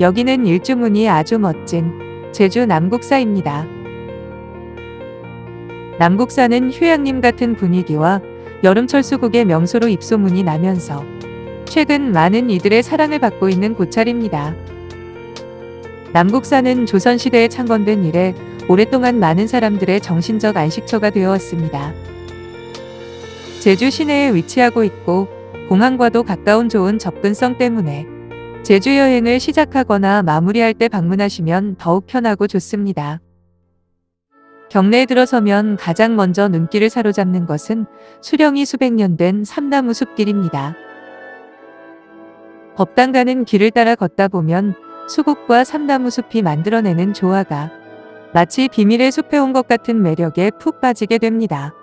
여기는 일주문이 아주 멋진 제주 남국사입니다. 남국사는 휴양림 같은 분위기와 여름 철 수국의 명소로 입소문이 나면서 최근 많은 이들의 사랑을 받고 있는 고찰입니다. 남국사는 조선시대에 창건된 이래 오랫동안 많은 사람들의 정신적 안식처가 되어 왔습니다. 제주 시내에 위치하고 있고 공항과도 가까운 좋은 접근성 때문에 제주 여행을 시작하거나 마무리할 때 방문하시면 더욱 편하고 좋습니다. 경내에 들어서면 가장 먼저 눈길을 사로잡는 것은 수령이 수백 년 된 삼나무 숲길입니다. 법당 가는 길을 따라 걷다 보면 수국과 삼나무 숲이 만들어내는 조화가 마치 비밀의 숲에 온 것 같은 매력에 푹 빠지게 됩니다.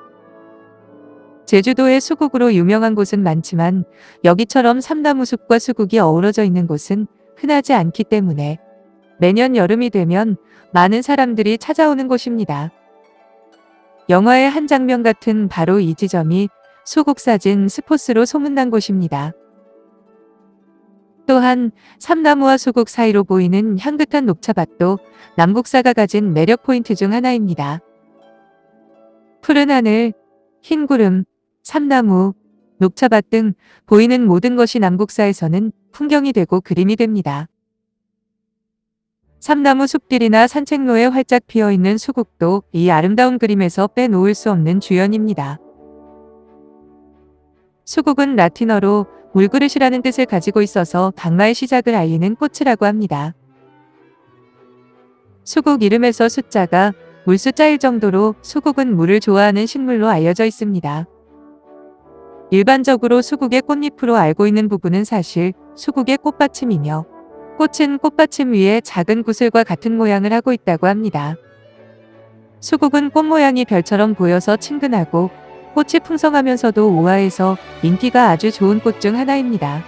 제주도의 수국으로 유명한 곳은 많지만 여기처럼 삼나무 숲과 수국이 어우러져 있는 곳은 흔하지 않기 때문에 매년 여름이 되면 많은 사람들이 찾아오는 곳입니다. 영화의 한 장면 같은 바로 이 지점이 수국 사진 스포츠로 소문난 곳입니다. 또한 삼나무와 수국 사이로 보이는 향긋한 녹차밭도 남국사가 가진 매력 포인트 중 하나입니다. 푸른 하늘, 흰 구름, 삼나무, 녹차밭 등 보이는 모든 것이 남국사에서는 풍경이 되고 그림이 됩니다. 삼나무 숲길이나 산책로에 활짝 피어 있는 수국도 이 아름다운 그림에서 빼놓을 수 없는 주연입니다. 수국은 라틴어로 물그릇이라는 뜻을 가지고 있어서 강마의 시작을 알리는 꽃이라고 합니다. 수국 이름에서 숫자가 물숫자일 정도로 수국은 물을 좋아하는 식물로 알려져 있습니다. 일반적으로 수국의 꽃잎으로 알고 있는 부분은 사실 수국의 꽃받침이며 꽃은 꽃받침 위에 작은 구슬과 같은 모양을 하고 있다고 합니다. 수국은 꽃 모양이 별처럼 보여서 친근하고 꽃이 풍성하면서도 우아해서 인기가 아주 좋은 꽃 중 하나입니다.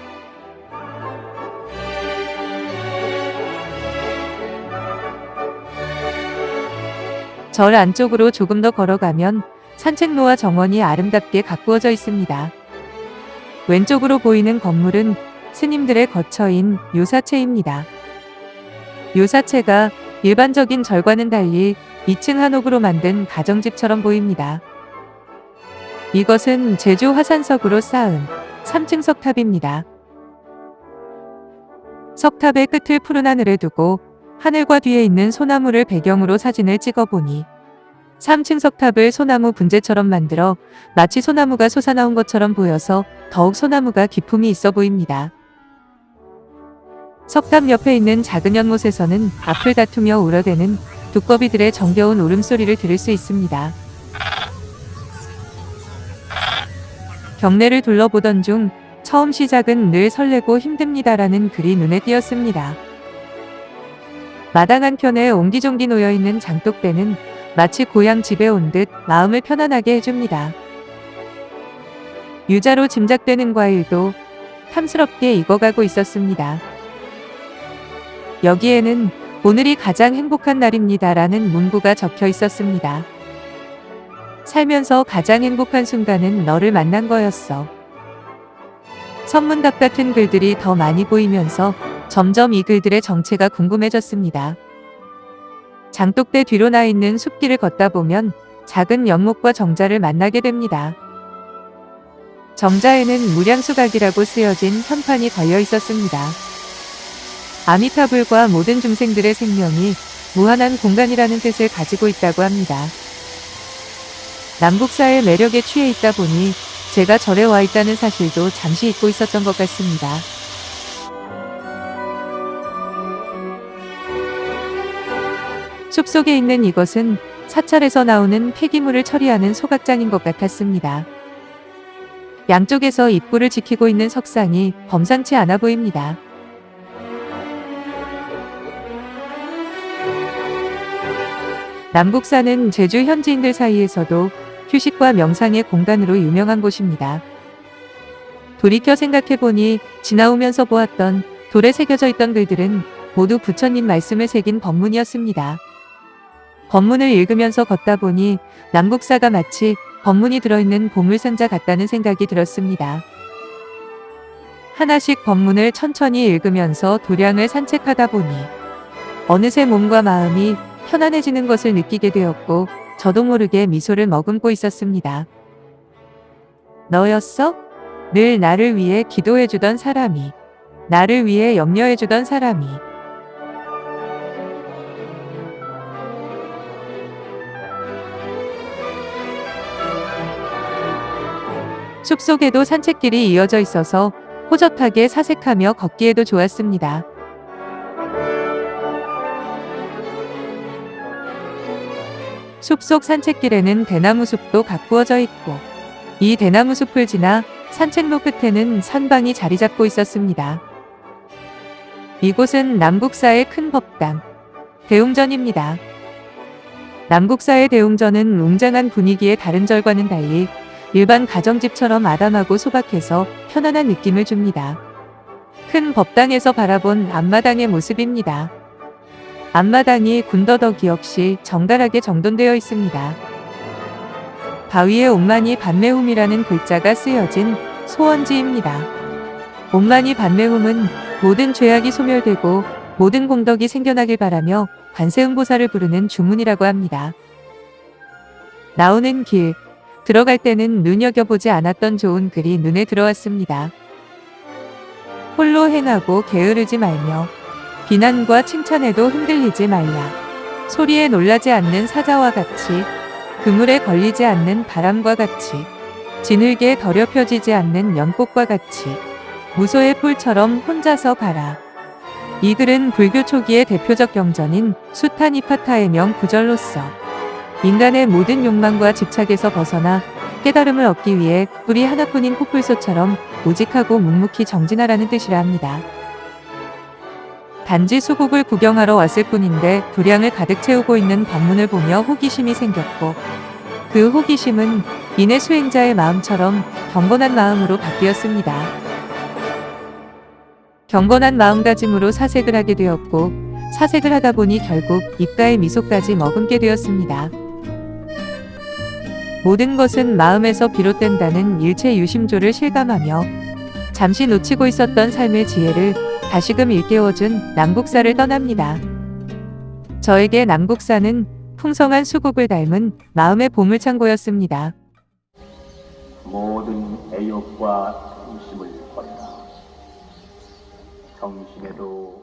절 안쪽으로 조금 더 걸어가면 산책로와 정원이 아름답게 가꾸어져 있습니다. 왼쪽으로 보이는 건물은 스님들의 거처인 요사체입니다. 요사체가 일반적인 절과는 달리 2층 한옥으로 만든 가정집처럼 보입니다. 이것은 제주 화산석으로 쌓은 3층 석탑입니다. 석탑의 끝을 푸른 하늘에 두고 하늘과 뒤에 있는 소나무를 배경으로 사진을 찍어보니 3층 석탑을 소나무 분재처럼 만들어 마치 소나무가 솟아나온 것처럼 보여서 더욱 소나무가 기품이 있어 보입니다. 석탑 옆에 있는 작은 연못에서는 앞을 다투며 울어대는 두꺼비들의 정겨운 울음소리를 들을 수 있습니다. 경내를 둘러보던 중 처음 시작은 늘 설레고 힘듭니다라는 글이 눈에 띄었습니다. 마당 한편에 옹기종기 놓여있는 장독대는 마치 고향 집에 온 듯 마음을 편안하게 해줍니다. 유자로 짐작되는 과일도 탐스럽게 익어가고 있었습니다. 여기에는 오늘이 가장 행복한 날입니다라는 문구가 적혀 있었습니다. 살면서 가장 행복한 순간은 너를 만난 거였어. 선문답 같은 글들이 더 많이 보이면서 점점 이 글들의 정체가 궁금해졌습니다. 장독대 뒤로 나 있는 숲길을 걷다 보면 작은 연못과 정자를 만나게 됩니다. 정자에는 무량수각이라고 쓰여진 현판이 걸려 있었습니다. 아미타불과 모든 중생들의 생명이 무한한 공간이라는 뜻을 가지고 있다고 합니다. 남북사의 매력에 취해 있다 보니 제가 절에 와 있다는 사실도 잠시 잊고 있었던 것 같습니다. 숲속에 있는 이것은 사찰에서 나오는 폐기물을 처리하는 소각장인 것 같았습니다. 양쪽에서 입구를 지키고 있는 석상이 범상치 않아 보입니다. 남북사는 제주 현지인들 사이에서도 휴식과 명상의 공간으로 유명한 곳입니다. 돌이켜 생각해보니 지나오면서 보았던 돌에 새겨져 있던 글들은 모두 부처님 말씀을 새긴 법문이었습니다. 법문을 읽으면서 걷다 보니 남북사가 마치 법문이 들어있는 보물상자 같다는 생각이 들었습니다. 하나씩 법문을 천천히 읽으면서 도량을 산책하다 보니 어느새 몸과 마음이 편안해지는 것을 느끼게 되었고 저도 모르게 미소를 머금고 있었습니다. 너였어? 늘 나를 위해 기도해주던 사람이, 나를 위해 염려해주던 사람이. 숲속에도 산책길이 이어져 있어서 호젓하게 사색하며 걷기에도 좋았습니다. 숲속 산책길에는 대나무 숲도 가꾸어져 있고 이 대나무 숲을 지나 산책로 끝에는 선방이 자리 잡고 있었습니다. 이곳은 남국사의 큰 법당, 대웅전입니다. 남국사의 대웅전은 웅장한 분위기의 다른 절과는 달리 일반 가정집처럼 아담하고 소박해서 편안한 느낌을 줍니다. 큰 법당에서 바라본 앞마당의 모습입니다. 앞마당이 군더더기 없이 정갈하게 정돈되어 있습니다. 바위에 옴마니 반매움이라는 글자가 쓰여진 소원지입니다. 옴마니 반매움은 모든 죄악이 소멸되고 모든 공덕이 생겨나길 바라며 관세음보살을 부르는 주문이라고 합니다. 나오는 길, 들어갈 때는 눈여겨보지 않았던 좋은 글이 눈에 들어왔습니다. 홀로 행하고 게으르지 말며 비난과 칭찬에도 흔들리지 말라. 소리에 놀라지 않는 사자와 같이 그물에 걸리지 않는 바람과 같이 지늘게 더럽혀지지 않는 연꽃과 같이 무소의 뿔처럼 혼자서 가라. 이 글은 불교 초기의 대표적 경전인 수타니파타의 명 구절로서 인간의 모든 욕망과 집착에서 벗어나 깨달음을 얻기 위해 뿔이 하나뿐인 코뿔소처럼 오직하고 묵묵히 정진하라는 뜻이라 합니다. 단지 수국을 구경하러 왔을 뿐인데 도량을 가득 채우고 있는 법문을 보며 호기심이 생겼고 그 호기심은 인해 수행자의 마음처럼 경건한 마음으로 바뀌었습니다. 경건한 마음가짐으로 사색을 하게 되었고 사색을 하다 보니 결국 입가에 미소까지 머금게 되었습니다. 모든 것은 마음에서 비롯된다는 일체 유심조를 실감하며 잠시 놓치고 있었던 삶의 지혜를 다시금 일깨워준 남국사를 떠납니다. 저에게 남국사는 풍성한 수국을 닮은 마음의 보물창고였습니다. 모든 애욕과 중심을 버려라. 정신에도